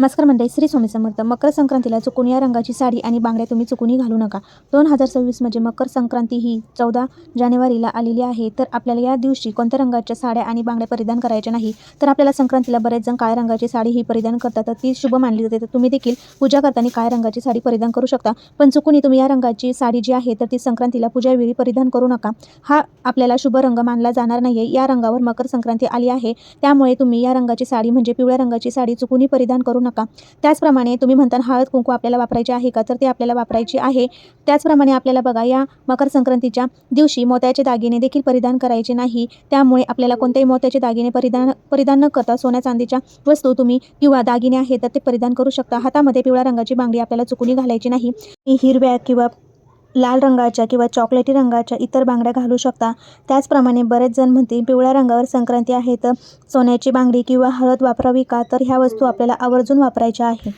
नमस्कार मंडळी श्री स्वामी समर्थ. मकर संक्रांतीला चुकून या रंगाची साडी आणि बांगड्या तुम्ही चुकूनही घालू नका. दोन हजार सव्वीस म्हणजे मकर संक्रांती ही चौदा जानेवारीला आलेली आहे. तर आपल्याला या दिवशी कोणत्या रंगाच्या साड्या आणि बांगड्या परिधान करायच्या नाही? तर आपल्याला संक्रांतीला बरेच जण काळ्या रंगाची साडी ही परिधान करतात. तर ती शुभ मानली जाते. तर तुम्ही देखील पूजा करताना काळ्या रंगाची साडी परिधान करू शकता. पण चुकूनही तुम्ही या रंगाची साडी जी आहे तर ती संक्रांतीला पूजावेळी परिधान करू नका. हा आपल्याला शुभ रंग मानला जाणार नाही आहे या रंगावर मकर संक्रांती आली आहे. त्यामुळे तुम्ही या रंगाची साडी म्हणजे पिवळ्या रंगाची साडी चुकूनही परिधान करू नका. त्याचप्रमाणे तुम्ही म्हणता हळद कुंकू आपल्याला वापरायचे आहे का? तर ते आपल्याला वापरायचे आहे. त्याचप्रमाणे आपल्याला बघा या मकर संक्रांतीच्या दिवशी मोत्याचे दागिने देखील परिधान करायचे नाही. त्यामुळे आपल्याला कोणत्याही मोत्याचे दागिने परिधान परिधान न करता सोन्या चांदीच्या वस्तू तुम्ही किंवा दागिने आहेत तर ते परिधान करू शकता. हातामध्ये पिवळ्या रंगाची बांगडी आपल्याला चुकून घालायची नाही. हिरव्या किंवा लाल रंगाच्या किंवा चॉकलेटी रंगाच्या इतर बांगड्या घालू शकता. त्याचप्रमाणे बरेच जण म्हणतील पिवळ्या रंगावर संक्रांती आहे तर सोन्याची बांगडी किंवा हळद वापरावी का? तर ह्या वस्तू आपल्याला आवर्जून वापरायच्या आहे